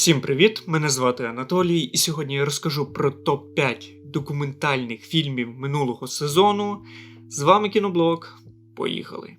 Всім привіт! Мене звати Анатолій, і сьогодні я розкажу про топ-5 документальних фільмів минулого сезону. З вами кіноблог. Поїхали!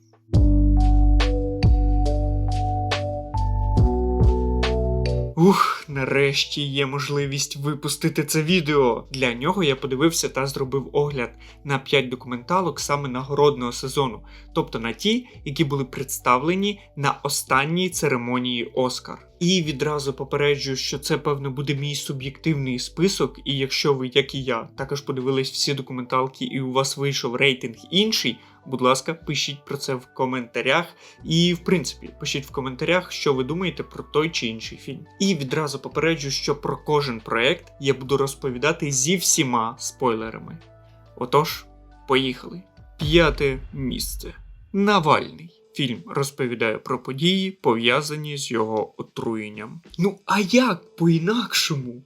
Ух, нарешті є можливість випустити це відео. Для нього я подивився та зробив огляд на 5 документалок саме нагородного сезону, тобто на ті, які були представлені на останній церемонії Оскар. І відразу попереджую, що це певно буде мій суб'єктивний список. І якщо ви, як і я, також подивились всі документалки, і у вас вийшов рейтинг інший, будь ласка, пишіть про це в коментарях. І, в принципі, пишіть в коментарях, що ви думаєте про той чи інший фільм. І відразу попереджу, що про кожен проект я буду розповідати зі всіма спойлерами. Отож, поїхали. П'яте місце. Навальний. Фільм розповідає про події, пов'язані з його отруєнням. Ну а як по-інакшому?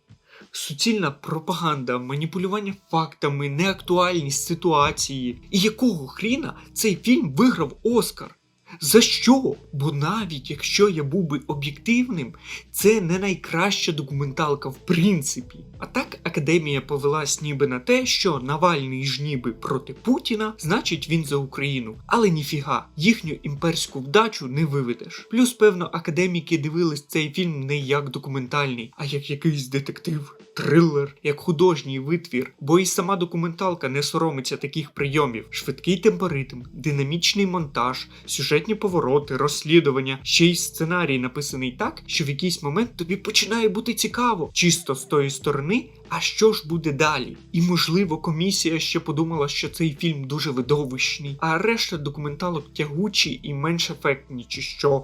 Суцільна пропаганда, маніпулювання фактами, неактуальність ситуації. І якого хріна цей фільм виграв Оскар? За що? Бо навіть якщо я був би об'єктивним, це не найкраща документалка в принципі. А так академія повелась ніби на те, що Навальний ж ніби проти Путіна, значить він за Україну. Але ніфіга, їхню імперську вдачу не виведеш. Плюс, певно, академіки дивились цей фільм не як документальний, а як якийсь детектив. Трилер як художній витвір, бо і сама документалка не соромиться таких прийомів: швидкий темпоритм, динамічний монтаж, сюжетні повороти, розслідування, ще й сценарій написаний так, що в якийсь момент тобі починає бути цікаво, чисто з тої сторони. А що ж буде далі? І можливо, комісія ще подумала, що цей фільм дуже видовищний, а решта документалок тягучі і менш ефектні, чи що.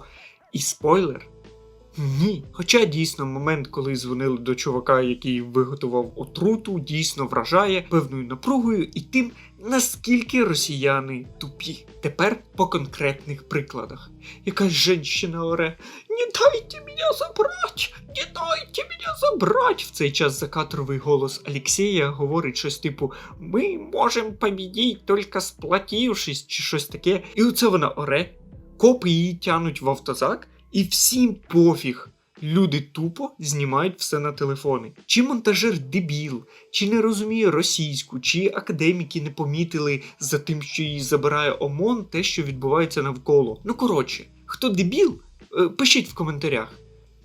І спойлер. Ні. Хоча дійсно момент, коли дзвонили до чувака, який виготував отруту, дійсно вражає певною напругою і тим, наскільки росіяни тупі. Тепер по конкретних прикладах. Якась жінщина оре Не дайте мене забрать! Не дайте мене забрать! В цей час закадровий голос Алексея говорить щось типу Ми можемо побідіть, тільки сплатившись, чи щось таке. І оце вона оре. Копи її тянуть в автозак. І всім пофіг. Люди тупо знімають все на телефони. Чи монтажер дебіл, чи не розуміє російську, чи академіки не помітили за тим, що її забирає ОМОН, те, що відбувається навколо. Ну коротше, хто дебіл, е, пишіть в коментарях.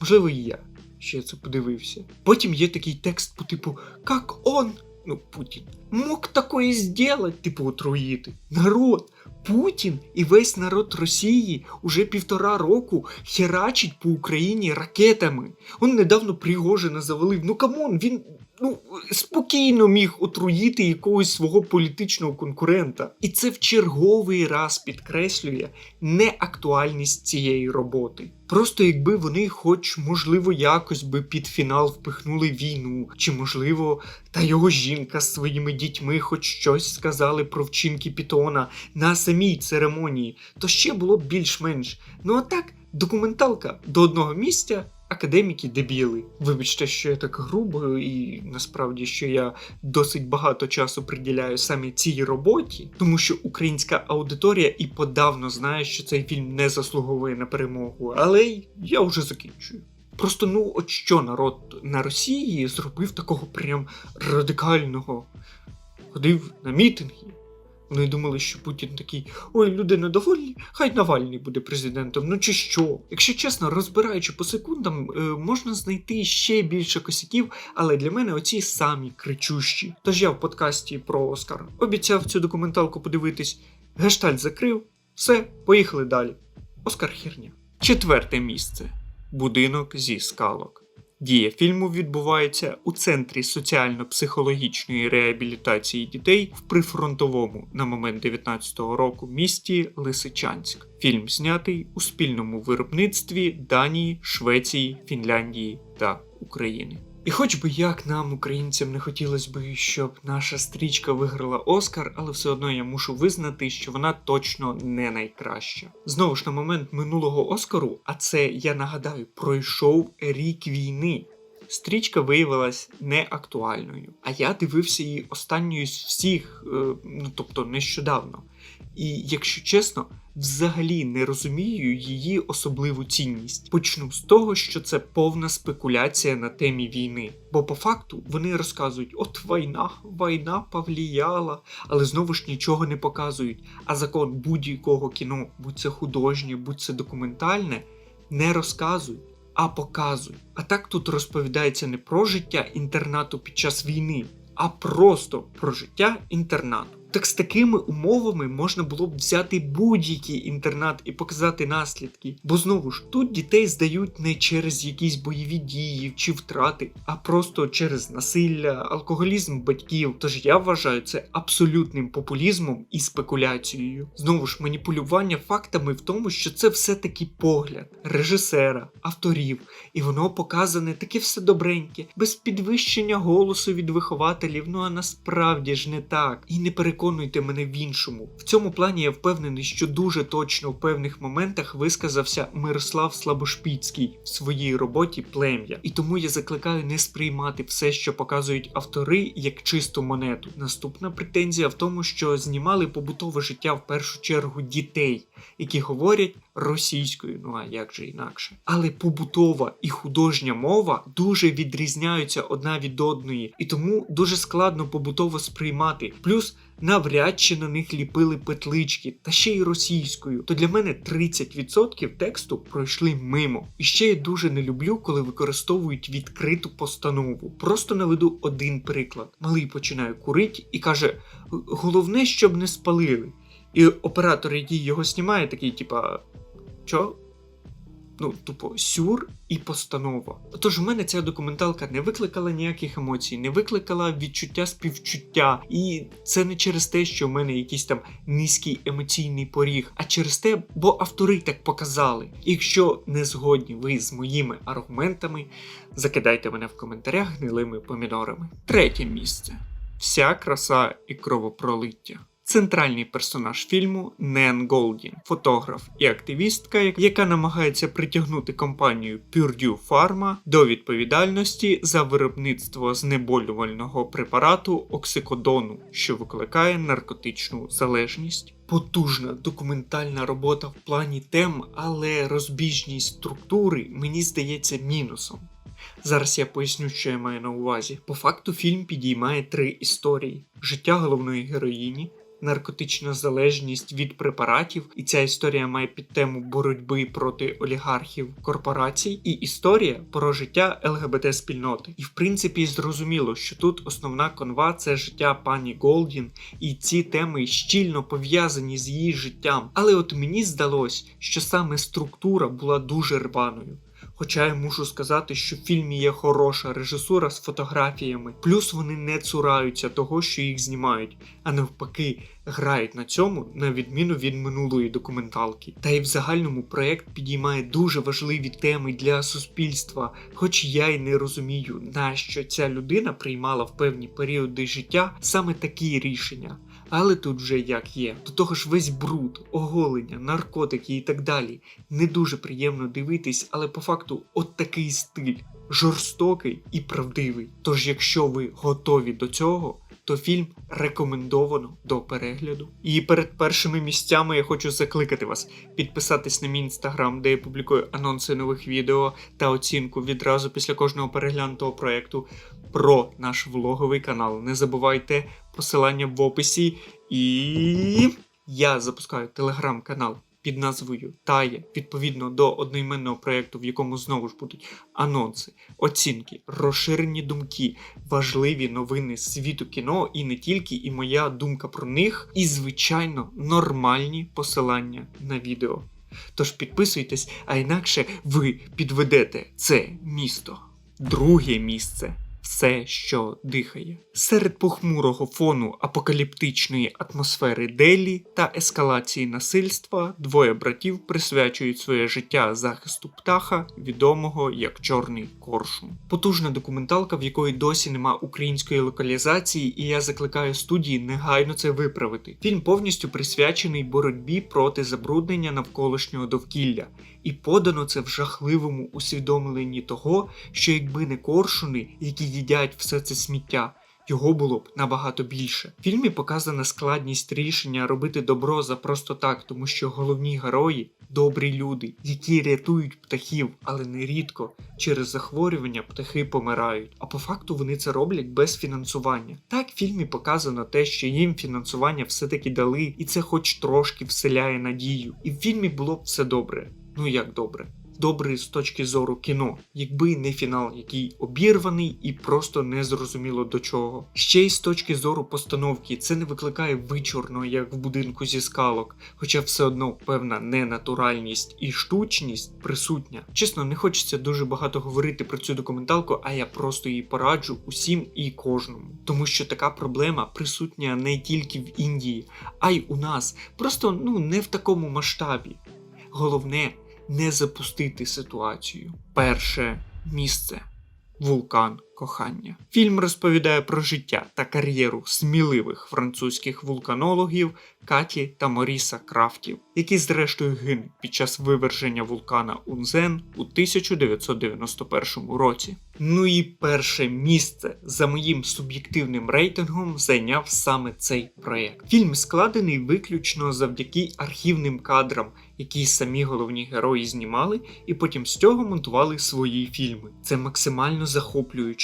Можливо, і я ще це подивився. Потім є такий текст по типу Как он, ну Путін, мог такое сделать, типу отруїти. Народ. Путін і весь народ Росії уже півтора року херачить по Україні ракетами. Он недавно Пригожина завалив. Ну камон, він ну, спокійно міг отруїти якогось свого політичного конкурента. І це в черговий раз підкреслює неактуальність цієї роботи. Просто якби вони, хоч, можливо, якось би під фінал впихнули війну, чи, можливо, та його жінка з своїми дітьми хоч щось сказали про вчинки Пітона на самій церемонії, то ще було б більш-менш. Ну а так, документалка до одного місця. Академіки дебіли. Вибачте, що я так грубо, і насправді що я досить багато часу приділяю саме цій роботі, тому що українська аудиторія і подавно знає, що цей фільм не заслуговує на перемогу, але я вже закінчую. Просто ну от що народ на Росії зробив такого прям радикального. Ходив на мітинги. Вони думали, що Путін такий ой, люди недовольні, хай Навальний буде президентом. Ну чи що? Якщо чесно, розбираючи по секундам, е, можна знайти ще більше косяків, але для мене оці самі кричущі. Тож я в подкасті про Оскар обіцяв цю документалку подивитись. Гештальт закрив. Все, поїхали далі. Оскар херня. Четверте місце. Будинок зі скалок. Дія фільму відбувається у центрі соціально-психологічної реабілітації дітей в прифронтовому на момент 19-го року місті Лисичанськ. Фільм знятий у спільному виробництві Данії, Швеції, Фінляндії та України. І хоч би як нам, українцям, не хотілося б, щоб наша стрічка виграла Оскар, але все одно я мушу визнати, що вона точно не найкраща. Знову ж на момент минулого Оскару, а це я нагадаю, пройшов рік війни. Стрічка виявилась неактуальною, а я дивився її останньою з всіх, е, ну тобто нещодавно. І, якщо чесно, взагалі не розумію її особливу цінність. Почну з того, що це повна спекуляція на темі війни. Бо по факту вони розказують: от війна, війна повлияла, але знову ж нічого не показують. А закон будь-якого кіно, будь це художнє, будь це документальне, не розказують. А показують. А так тут розповідається не про життя інтернату під час війни, а просто про життя інтернату. Так з такими умовами можна було б взяти будь-який інтернат і показати наслідки. Бо знову ж тут дітей здають не через якісь бойові дії чи втрати, а просто через насилля, алкоголізм батьків. Тож я вважаю це абсолютним популізмом і спекуляцією. Знову ж маніпулювання фактами в тому, що це все-таки погляд режисера, авторів, і воно показане таке все добреньке, без підвищення голосу від вихователів. Ну а насправді ж не так. І не переконуйте мене в іншому. В цьому плані я впевнений, що дуже точно в певних моментах висказався Мирослав Слабошпіцький в своїй роботі Плем'я. І тому я закликаю не сприймати все, що показують автори, як чисту монету. Наступна претензія в тому, що знімали побутове життя в першу чергу дітей, які говорять російською, ну а як же інакше. Але побутова і художня мова дуже відрізняються одна від одної, і тому дуже складно побутово сприймати. Плюс навряд чи на них ліпили петлички, та ще й російською. То для мене 30% тексту пройшли мимо. І ще я дуже не люблю, коли використовують відкриту постанову. Просто наведу один приклад. Малий починає курити і каже: головне, щоб не спалили. І оператор, який його знімає, такий, типа, що? Ну, тупо сюр і постанова. Тож у мене ця документалка не викликала ніяких емоцій, не викликала відчуття співчуття. І це не через те, що в мене якийсь там низький емоційний поріг, а через те, бо автори так показали. Якщо не згодні ви з моїми аргументами, закидайте мене в коментарях гнилими помідорами. Третє місце: вся краса і кровопролиття. Центральний персонаж фільму Нен Голдін, фотограф і активістка, яка намагається притягнути компанію Purdue Pharma до відповідальності за виробництво знеболювального препарату оксикодону, що викликає наркотичну залежність. Потужна документальна робота в плані тем, але розбіжність структури мені здається мінусом. Зараз я поясню, що я маю на увазі. По факту фільм підіймає три історії: життя головної героїні, наркотична залежність від препаратів, і ця історія має підтему боротьби проти олігархів корпорацій, і історія про життя ЛГБТ спільноти. І в принципі зрозуміло, що тут основна конва це життя пані Голдін, і ці теми щільно пов'язані з її життям. Але от мені здалось, що саме структура була дуже рваною. Хоча я мушу сказати, що в фільмі є хороша режисура з фотографіями, плюс вони не цураються того, що їх знімають, а навпаки, грають на цьому, на відміну від минулої документалки. Та й в загальному проект підіймає дуже важливі теми для суспільства, хоч я й не розумію, нащо ця людина приймала в певні періоди життя саме такі рішення. Але тут вже як є. До того ж, весь бруд, оголення, наркотики і так далі. Не дуже приємно дивитись, але по факту от такий стиль жорстокий і правдивий. Тож, якщо ви готові до цього, то фільм рекомендовано до перегляду. І перед першими місцями я хочу закликати вас підписатись на мій інстаграм, де я публікую анонси нових відео та оцінку відразу після кожного переглянутого проєкту про наш влоговий канал. Не забувайте посилання в описі. І я запускаю телеграм-канал під назвою Тає відповідно до одноіменного проєкту, в якому знову ж будуть анонси, оцінки, розширені думки, важливі новини світу кіно і не тільки, і моя думка про них, і, звичайно, нормальні посилання на відео. Тож підписуйтесь, а інакше ви підведете це місто. Друге місце все, що дихає. Серед похмурого фону апокаліптичної атмосфери Делі та ескалації насильства двоє братів присвячують своє життя захисту птаха, відомого як Чорний Коршун. Потужна документалка, в якої досі нема української локалізації, і я закликаю студії негайно це виправити. Фільм повністю присвячений боротьбі проти забруднення навколишнього довкілля, і подано це в жахливому усвідомленні того, що якби не коршуни, які їдять все це сміття, його було б набагато більше. В фільмі показана складність рішення робити добро за просто так, тому що головні герої добрі люди, які рятують птахів, але нерідко через захворювання птахи помирають. А по факту вони це роблять без фінансування. Так, в фільмі показано те, що їм фінансування все-таки дали, і це хоч трошки вселяє надію. І в фільмі було б все добре. Ну як добре? Добре з точки зору кіно, якби не фінал, який обірваний і просто не зрозуміло до чого. Ще й з точки зору постановки це не викликає вичорно, як в будинку зі скалок, хоча все одно певна ненатуральність і штучність присутня. Чесно, не хочеться дуже багато говорити про цю документалку, а я просто її пораджу усім і кожному, тому що така проблема присутня не тільки в Індії, а й у нас. Просто ну не в такому масштабі. Головне не запустити ситуацію. Перше місце вулкан кохання. Фільм розповідає про життя та кар'єру сміливих французьких вулканологів Каті та Моріса Крафтів, які зрештою гинуть під час виверження вулкана Унзен у 1991 році. Ну і перше місце за моїм суб'єктивним рейтингом зайняв саме цей проєкт. Фільм складений виключно завдяки архівним кадрам, які самі головні герої знімали, і потім з цього монтували свої фільми. Це максимально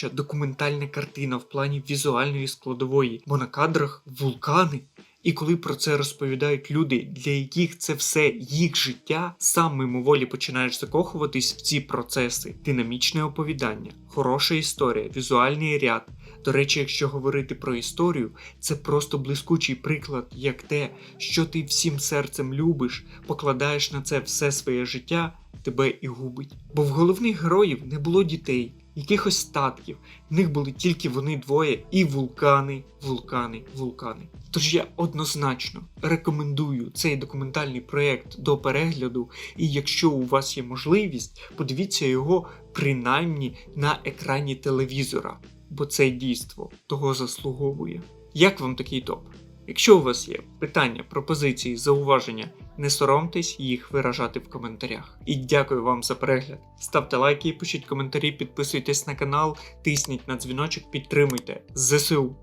захоплююча документальна картина в плані візуальної складової, бо на кадрах вулкани. І коли про це розповідають люди, для яких це все їх життя, сам мимоволі починаєш закохуватись в ці процеси, динамічне оповідання, хороша історія, візуальний ряд. До речі, якщо говорити про історію, це просто блискучий приклад, як те, що ти всім серцем любиш, покладаєш на це все своє життя, тебе і губить. Бо в головних героїв не було дітей, якихось статків, в них були тільки вони двоє і вулкани, вулкани, вулкани. Тож я однозначно рекомендую цей документальний проєкт до перегляду, і якщо у вас є можливість, подивіться його принаймні на екрані телевізора, бо це дійство того заслуговує. Як вам такий топ? Якщо у вас є питання, пропозиції, зауваження, не соромтесь їх виражати в коментарях. І дякую вам за перегляд. Ставте лайки, пишіть коментарі, підписуйтесь на канал, тисніть на дзвіночок, підтримуйте ЗСУ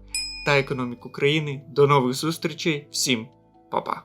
та економіку країни. До нових зустрічей, всім па-па!